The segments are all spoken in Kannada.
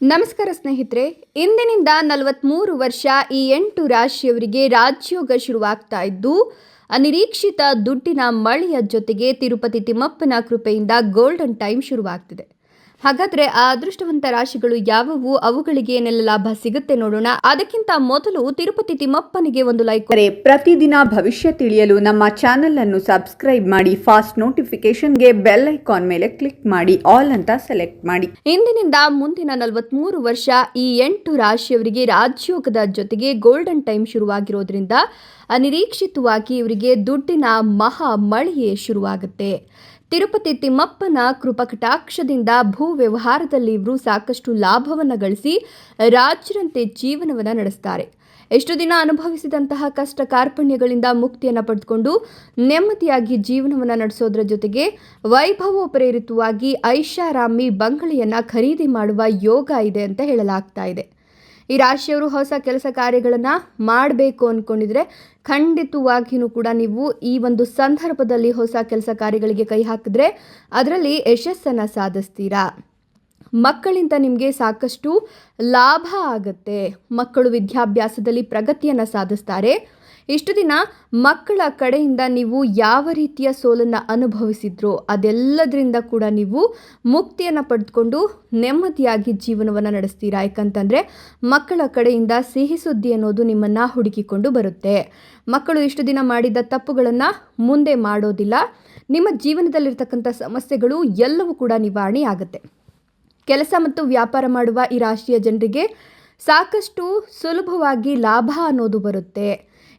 ನಮಸ್ಕಾರ ಸ್ನೇಹಿತರೆ, ಇಂದಿನಿಂದ ನಲವತ್ತ್ಮೂರು ವರ್ಷ ಈ ಎಂಟು ರಾಶಿಯವರಿಗೆ ರಾಜ್ಯೋಗ ಶುರುವಾಗ್ತಾ ಇದ್ದು, ಅನಿರೀಕ್ಷಿತ ದುಡ್ಡಿನ ಮಳೆಯ ಜೊತೆಗೆ ತಿರುಪತಿ ತಿಮ್ಮಪ್ಪನ ಕೃಪೆಯಿಂದ ಗೋಲ್ಡನ್ ಟೈಮ್ ಶುರುವಾಗ್ತಿದೆ. ಹಾಗಾದ್ರೆ ಆ ಅದೃಷ್ಟವಂತ ರಾಶಿಗಳು ಯಾವುವು? ಅವುಗಳಿಗೆ ಏನೆಲ್ಲ ಲಾಭ ಸಿಗುತ್ತೆ ನೋಡೋಣ. ಅದಕ್ಕಿಂತ ಮೊದಲು ತಿರುಪತಿ ತಿಮ್ಮಪ್ಪನಿಗೆ ಒಂದು ಲೈಕ್ ಪ್ರತಿದಿನ ಭವಿಷ್ಯ ತಿಳಿಯಲು ನಮ್ಮ ಚಾನೆಲ್ ಅನ್ನು ಸಬ್ಸ್ಕ್ರೈಬ್ ಮಾಡಿ ಫಾಸ್ಟ್ ನೋಟಿಫಿಕೇಶನ್ಗೆ ಬೆಲ್ ಐಕಾನ್ ಮೇಲೆ ಕ್ಲಿಕ್ ಮಾಡಿ ಆಲ್ ಅಂತ ಸೆಲೆಕ್ಟ್ ಮಾಡಿ. ಇಂದಿನಿಂದ ಮುಂದಿನ ನಲವತ್ಮೂರು ವರ್ಷ ಈ ಎಂಟು ರಾಶಿಯವರಿಗೆ ರಾಜ್ಯೋಗದ ಜೊತೆಗೆ ಗೋಲ್ಡನ್ ಟೈಮ್ ಶುರುವಾಗಿರೋದ್ರಿಂದ ಅನಿರೀಕ್ಷಿತವಾಗಿ ಇವರಿಗೆ ದುಡ್ಡಿನ ಮಹಾ ಮಳೆಯೇ ಶುರುವಾಗುತ್ತೆ. ತಿರುಪತಿ ತಿಮ್ಮಪ್ಪನ ಕೃಪಕಟಾಕ್ಷದಿಂದ ಭೂ ವ್ಯವಹಾರದಲ್ಲಿ ಇವರು ಸಾಕಷ್ಟು ಲಾಭವನ್ನು ಗಳಿಸಿ ರಾಜರಂತೆ ಜೀವನವನ್ನು ನಡೆಸ್ತಾರೆ. ಎಷ್ಟು ದಿನ ಅನುಭವಿಸಿದಂತಹ ಕಷ್ಟ ಕಾರ್ಪಣ್ಯಗಳಿಂದ ಮುಕ್ತಿಯನ್ನು ಪಡೆದುಕೊಂಡು ನೆಮ್ಮದಿಯಾಗಿ ಜೀವನವನ್ನು ನಡೆಸೋದ್ರ ಜೊತೆಗೆ ವೈಭವೋಪರೇರಿತವಾಗಿ ಐಷಾರಾಮಿ ಬಂಗಲೆಯನ್ನು ಖರೀದಿ ಮಾಡುವ ಯೋಗ ಇದೆ ಅಂತ ಹೇಳಲಾಗ್ತಾ ಇದೆ. ಈ ರಾಶಿಯವರು ಹೊಸ ಕೆಲಸ ಕಾರ್ಯಗಳನ್ನು ಮಾಡಬೇಕು ಅಂದ್ಕೊಂಡಿದ್ರೆ ಖಂಡಿತವಾಗಿಯೂ ಕೂಡ ನೀವು ಈ ಒಂದು ಸಂದರ್ಭದಲ್ಲಿ ಹೊಸ ಕೆಲಸ ಕಾರ್ಯಗಳಿಗೆ ಕೈ ಹಾಕಿದ್ರೆ ಅದರಲ್ಲಿ ಯಶಸ್ಸನ್ನು ಸಾಧಿಸ್ತೀರಾ? ಮಕ್ಕಳಿಂದ ನಿಮಗೆ ಸಾಕಷ್ಟು ಲಾಭ ಆಗುತ್ತೆ. ಮಕ್ಕಳು ವಿದ್ಯಾಭ್ಯಾಸದಲ್ಲಿ ಪ್ರಗತಿಯನ್ನು ಸಾಧಿಸ್ತಾರೆ. ಇಷ್ಟು ದಿನ ಮಕ್ಕಳ ಕಡೆಯಿಂದ ನೀವು ಯಾವ ರೀತಿಯ ಸೋಲನ್ನು ಅನುಭವಿಸಿದ್ರೋ ಅದೆಲ್ಲದರಿಂದ ಕೂಡ ನೀವು ಮುಕ್ತಿಯನ್ನು ಪಡೆದುಕೊಂಡು ನೆಮ್ಮದಿಯಾಗಿ ಜೀವನವನ್ನು ನಡೆಸ್ತೀರಾ? ಯಾಕಂತಂದರೆ ಮಕ್ಕಳ ಕಡೆಯಿಂದ ಸಿಹಿ ಸುದ್ದಿ ಅನ್ನೋದು ನಿಮ್ಮನ್ನು ಹುಡುಕಿಕೊಂಡು ಬರುತ್ತೆ. ಮಕ್ಕಳು ಇಷ್ಟು ದಿನ ಮಾಡಿದ ತಪ್ಪುಗಳನ್ನು ಮುಂದೆ ಮಾಡೋದಿಲ್ಲ. ನಿಮ್ಮ ಜೀವನದಲ್ಲಿರ್ತಕ್ಕಂಥ ಸಮಸ್ಯೆಗಳು ಎಲ್ಲವೂ ಕೂಡ ನಿವಾರಣೆ ಆಗುತ್ತೆ. ಕೆಲಸ ಮತ್ತು ವ್ಯಾಪಾರ ಮಾಡುವ ಈ ರಾಶಿಯ ಜನರಿಗೆ ಸಾಕಷ್ಟು ಸುಲಭವಾಗಿ ಲಾಭ ಅನ್ನೋದು ಬರುತ್ತೆ.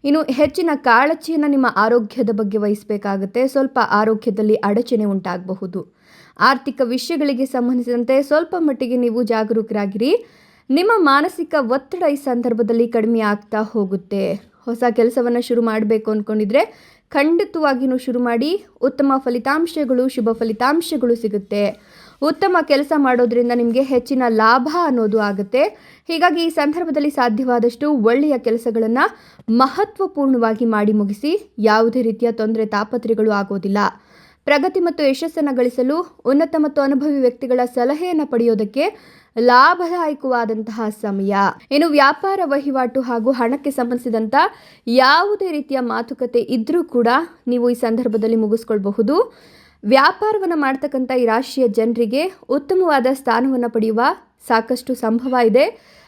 ಇನ್ನು ಹೆಚ್ಚಿನ ಕಾಳಜಿಯನ್ನು ನಿಮ್ಮ ಆರೋಗ್ಯದ ಬಗ್ಗೆ ವಹಿಸಬೇಕಾಗುತ್ತೆ. ಸ್ವಲ್ಪ ಆರೋಗ್ಯದಲ್ಲಿ ಅಡಚಣೆ ಉಂಟಾಗಬಹುದು. ಆರ್ಥಿಕ ವಿಷಯಗಳಿಗೆ ಸಂಬಂಧಿಸಿದಂತೆ ಸ್ವಲ್ಪ ಮಟ್ಟಿಗೆ ನೀವು ಜಾಗರೂಕರಾಗಿರಿ. ನಿಮ್ಮ ಮಾನಸಿಕ ಒತ್ತಡ ಈ ಸಂದರ್ಭದಲ್ಲಿ ಕಡಿಮೆ ಆಗ್ತಾ ಹೋಗುತ್ತೆ. ಹೊಸ ಕೆಲಸವನ್ನು ಶುರು ಮಾಡಬೇಕು ಅಂದ್ಕೊಂಡಿದ್ರೆ ಖಂಡಿತವಾಗಿಯೂ ಶುರು ಮಾಡಿ. ಉತ್ತಮ ಫಲಿತಾಂಶಗಳು, ಶುಭ ಫಲಿತಾಂಶಗಳು ಸಿಗುತ್ತೆ. ಉತ್ತಮ ಕೆಲಸ ಮಾಡೋದ್ರಿಂದ ನಿಮಗೆ ಹೆಚ್ಚಿನ ಲಾಭ ಅನ್ನೋದು ಆಗುತ್ತೆ. ಹೀಗಾಗಿ ಈ ಸಂದರ್ಭದಲ್ಲಿ ಸಾಧ್ಯವಾದಷ್ಟು ಒಳ್ಳೆಯ ಕೆಲಸಗಳನ್ನು ಮಹತ್ವಪೂರ್ಣವಾಗಿ ಮಾಡಿ ಮುಗಿಸಿ ಯಾವುದೇ ರೀತಿಯ ತೊಂದರೆ ತಾಪತ್ರೆಗಳು ಆಗೋದಿಲ್ಲ. ಪ್ರಗತಿ ಮತ್ತು ಯಶಸ್ಸನ್ನು ಗಳಿಸಲು ಉನ್ನತ ಮತ್ತು ಅನುಭವಿ ವ್ಯಕ್ತಿಗಳ ಸಲಹೆಯನ್ನು ಪಡೆಯೋದಕ್ಕೆ ಲಾಭದಾಯಕವಾದಂತಹ ಸಮಯ. ಇನ್ನು ವ್ಯಾಪಾರ ವಹಿವಾಟು ಹಾಗೂ ಹಣಕ್ಕೆ ಸಂಬಂಧಿಸಿದಂಥ ಯಾವುದೇ ರೀತಿಯ ಮಾತುಕತೆ ಇದ್ದರೂ ಕೂಡ ನೀವು ಈ ಸಂದರ್ಭದಲ್ಲಿ ಮುಗಿಸ್ಕೊಳ್ಬಹುದು. ವ್ಯಾಪಾರವನ್ನು ಮಾಡ್ತಕ್ಕಂಥ ಈ ರಾಶಿಯ ಜನರಿಗೆ ಉತ್ತಮವಾದ ಸ್ಥಾನವನ್ನು ಪಡೆಯುವ ಸಾಕಷ್ಟು ಸಂಭವ ಇದೆ.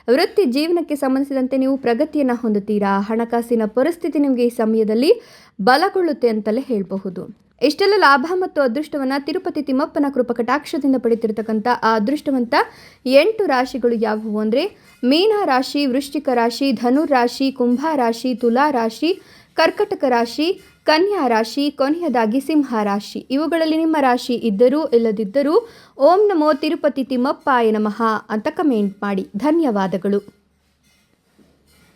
ವೃತ್ತಿ ಜೀವನಕ್ಕೆ ಸಂಬಂಧಿಸಿದಂತೆ ನೀವು ಪ್ರಗತಿಯನ್ನು ಹೊಂದುತ್ತೀರಾ? ಹಣಕಾಸಿನ ಪರಿಸ್ಥಿತಿ ನಿಮಗೆ ಈ ಸಮಯದಲ್ಲಿ ಬಲಗೊಳ್ಳುತ್ತೆ ಅಂತಲೇ ಹೇಳಬಹುದು. ಇಷ್ಟೆಲ್ಲ ಲಾಭ ಮತ್ತು ಅದೃಷ್ಟವನ್ನು ತಿರುಪತಿ ತಿಮ್ಮಪ್ಪನ ಕೃಪಕಟಾಕ್ಷದಿಂದ ಪಡೆಯುತ್ತಿರತಕ್ಕಂಥ ಆ ಅದೃಷ್ಟವಂತ ಎಂಟು ರಾಶಿಗಳು ಯಾವುವು ಅಂದರೆ ಮೀನ ರಾಶಿ, ವೃಶ್ಚಿಕ ರಾಶಿ, ಧನುರ್ ರಾಶಿ, ಕುಂಭ ರಾಶಿ, ತುಲಾ ರಾಶಿ ಕರ್ಕಟಕ ರಾಶಿ, ಕನ್ಯಾ ರಾಶಿ, ಕೊನೆಯದಾಗಿ ಸಿಂಹ ರಾಶಿ. ಇವುಗಳಲ್ಲಿ ನಿಮ್ಮ ರಾಶಿ ಇದ್ದರೂ ಇಲ್ಲದಿದ್ದರೂ ಓಂ ನಮೋ ತಿರುಪತಿ ತಿಮ್ಮಪ್ಪಾಯ ನಮಃ ಅಂತ ಕಮೆಂಟ್ ಮಾಡಿ. ಧನ್ಯವಾದಗಳು.